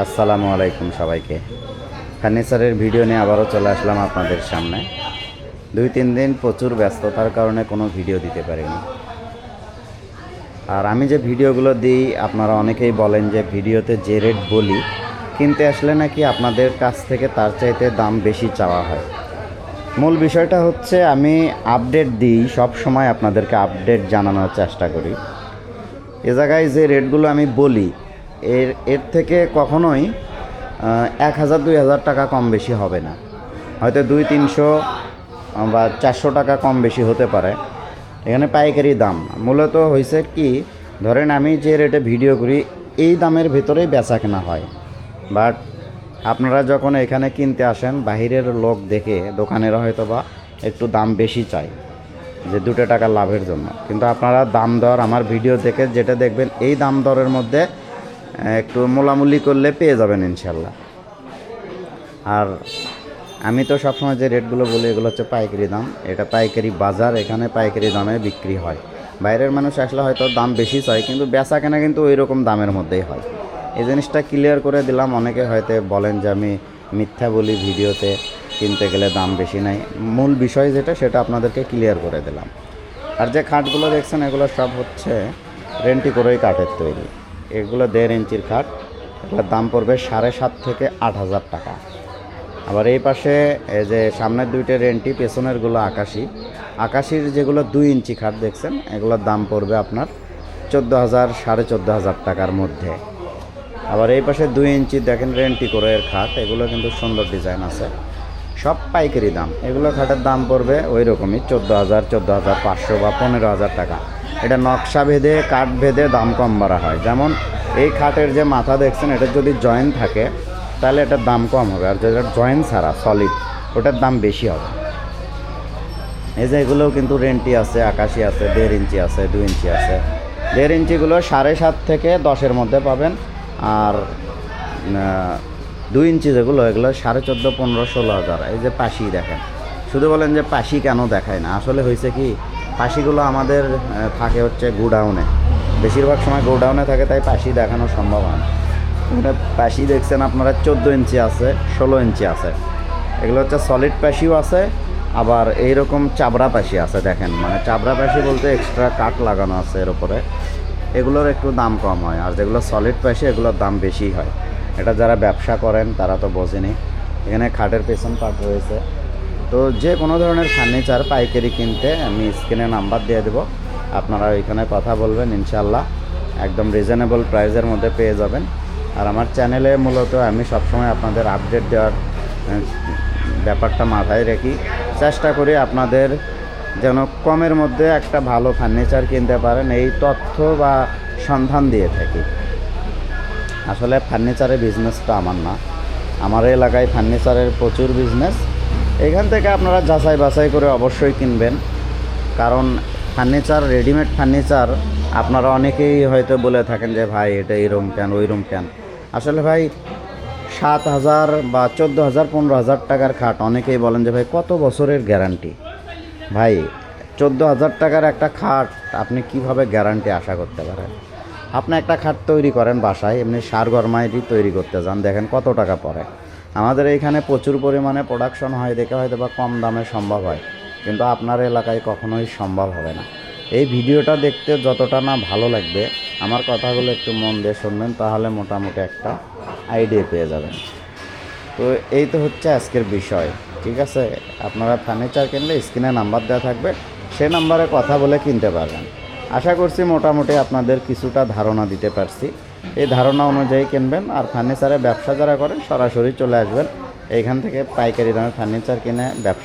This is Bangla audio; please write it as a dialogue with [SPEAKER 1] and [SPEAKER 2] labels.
[SPEAKER 1] আসসালামু আলাইকুম সবাইকে। ফার্নিচারের ভিডিও নিয়ে আবারও চলে আসলাম আপনাদের সামনে। দুই তিন দিন প্রচুর ব্যস্ততার কারণে কোনো ভিডিও দিতে পারিনি। আর আমি যে ভিডিওগুলো দিই, আপনারা অনেকেই বলেন যে ভিডিওতে যে রেট বলি, কিনতে আসলে নাকি আপনাদের কাছ থেকে তার চাইতে দাম বেশি চাওয়া হয়। মূল বিষয়টা হচ্ছে, আমি আপডেট দিই, সব সময় আপনাদেরকে আপডেট জানানোর চেষ্টা করি। এ জায়গায় যে রেটগুলো আমি বলি এর এর থেকে কখনোই এক হাজার, দুই হাজার টাকা কম বেশি হবে না। হয়তো দুই, তিনশো বা চারশো টাকা কম বেশি হতে পারে। এখানে পাইকারি দাম। মূলত হয়েছে কি, ধরেন আমি যে রেটে ভিডিও করি, এই দামের ভেতরেই বেচা কেনা হয়। বাট আপনারা যখন এখানে কিনতে আসেন, বাহিরের লোক দেখে, দোকানের হয়তো বা একটু দাম বেশি চায়, যে দুটো টাকা লাভের জন্য। কিন্তু আপনারা দাম দর, আমার ভিডিও দেখে যেটা দেখবেন, এই দাম দরের মধ্যে একটু মোলামুলি করলে পেয়ে যাবেন ইনশাল্লাহ। আর আমি তো সবসময় যে রেটগুলো বলি, এগুলো হচ্ছে পাইকারি দাম। এটা পাইকারি বাজার, এখানে পাইকারি দামে বিক্রি হয়। বাইরের মানুষ আসলে হয়তো দাম বেশি চায়, কিন্তু বেচা কেনা কিন্তু ওই রকম দামের মধ্যেই হয়। এই জিনিসটা ক্লিয়ার করে দিলাম। অনেকে হয়তো বলেন যে আমি মিথ্যা বলি ভিডিওতে, কিনতে গেলে দাম বেশি নাই। মূল বিষয় যেটা, সেটা আপনাদেরকে ক্লিয়ার করে দিলাম। আর যে খাটগুলো দেখছেন, এগুলো সব হচ্ছে রেন্টি করেই কাঠের তৈরি। এগুলো দেড় ইঞ্চির খাট। এগুলোর দাম পড়বে সাড়ে সাত থেকে আট হাজার টাকা। আবার এই পাশে এই যে সামনের দুইটা রেন্টি, পেছনেরগুলো আকাশি। আকাশির যেগুলো দুই ইঞ্চি খাট দেখছেন, এগুলোর দাম পড়বে আপনার চোদ্দ হাজার, সাড়ে চোদ্দ হাজার টাকার মধ্যে। আবার এই পাশে দুই ইঞ্চি, দেখেন রেন্টি করে এর খাট, এগুলো কিন্তু সুন্দর ডিজাইন আছে। সব পাইকারি দাম। এগুলো খাটের দাম পড়বে ওই রকমই, চোদ্দ হাজার চোদ্দ হাজার পাঁচশো বা পনেরো হাজার টাকা। এটা নকশা ভেদে, কাঠ ভেদে দাম কম বাড়া হয়। যেমন এই খাটের যে মাথা দেখছেন, এটা যদি জয়েন্ট থাকে, তাহলে এটার দাম কম হবে। আর যেটা জয়েন্ট ছাড়া সলিড ওটার দাম বেশি হবে। এই যে এগুলোও কিন্তু রেন্টি আছে, আকাশি আছে, দেড় ইঞ্চি আছে, দু ইঞ্চি আছে। দেড় ইঞ্চিগুলো সাড়ে সাত থেকে দশের মধ্যে পাবেন। আর দুই ইঞ্চি যেগুলো, এগুলো সাড়ে চোদ্দ, পনেরো, ষোলো হাজার। এই যে পাশি দেখেন। শুধু বলেন যে পাশি কেন দেখায় না। আসলে হয়েছে কি পাশিগুলো আমাদের থাকে হচ্ছে গোডাউনে। বেশিরভাগ সময় গোডাউনে থাকে, তাই পাশি দেখানো সম্ভব হয় এখানে পাশি দেখছেন আপনারা, চোদ্দ ইঞ্চি আছে, ষোলো ইঞ্চি আছে। এগুলো হচ্ছে সলিড পাশিও আছে, আবার এইরকম চাবড়া পাশি আছে, দেখেন। মানে চাবড়া পাশি বলতে এক্সট্রা কাঠ লাগানো আছে এর উপরে। এগুলোর একটু দাম কম হয়, আর যেগুলো সলিড পাশি, এগুলোর দাম বেশি হয়। এটা যারা ব্যবসা করেন, তারা তো বোঝেনি। এখানে খাটের পেছন পাট রয়েছে। তো যে কোনো ধরনের ফার্নিচার, পাইকারি কিনতে আমি স্ক্রিনে নাম্বার দিয়ে দেবো। আপনারা ওইখানে কথা বলবেন ইনশাল্লাহ একদম রিজনেবল প্রাইসের মধ্যে পেয়ে যাবেন। আর আমার চ্যানেলে মূলত আমি সবসময় আপনাদের আপডেট দেওয়ার ব্যাপারটা মাথায় রাখি। চেষ্টা করি আপনাদের যেন কমের মধ্যে একটা ভালো ফার্নিচার কিনতে পারেন, এই তথ্য বা সন্ধান দিয়ে থাকি। আসলে ফার্নিচারের বিজনেসটা আমার না। আমার এলাকায় ফার্নিচারের প্রচুর বিজনেস এখান থেকে আপনারা যাচাই বাছাই করে অবশ্যই কিনবেন। কারণ ফার্নিচার রেডিমেড ফার্নিচার, আপনারা অনেকেই হয়তো বলে থাকেন যে, ভাই, এটা এরম কেন, ওই রুম কেন? আসলে ভাই, সাত হাজার বা চোদ্দ হাজার, পনেরো হাজার টাকার খাট অনেকেই বলেন যে, ভাই, কত বছরের গ্যারান্টি? ভাই, চোদ্দ হাজার টাকার একটা খাট আপনি কীভাবে গ্যারান্টি আশা করতে পারেন? আপনি একটা খাট তৈরি করেন বাসায়, এমনি সার গরমাইটি তৈরি করতে যান, দেখেন কত টাকা পড়ে। আমাদের এইখানে প্রচুর পরিমাণে প্রোডাকশন হয়, দেখে হয়তো বা কম দামে সম্ভব হয়। কিন্তু আপনার এলাকায় কখনোই সম্ভব হবে না। এই ভিডিওটা দেখতে যতটা না ভালো লাগবে, আমার কথাগুলো একটু মন দিয়ে শুনবেন, তাহলে মোটামুটি একটা আইডিয়া পেয়ে যাবেন। তো এই তো হচ্ছে আজকের বিষয়, ঠিক আছে? আপনারা ফার্নিচার কিনলে স্ক্রিনে নাম্বার দেওয়া থাকবে, সে নাম্বারে কথা বলে কিনতে পারবেন। আশা করছি মোটামুটি আপনাদের কিছুটা ধারণা দিতে পারছি। এই ধারণা অনুযায়ী কিনবেন আর ফার্নিচারে ব্যবসা যারা করেন সরাসরি চলে আসবেন। এইখান থেকে পাইকারি দামে ফার্নিচার কিনে ব্যবসা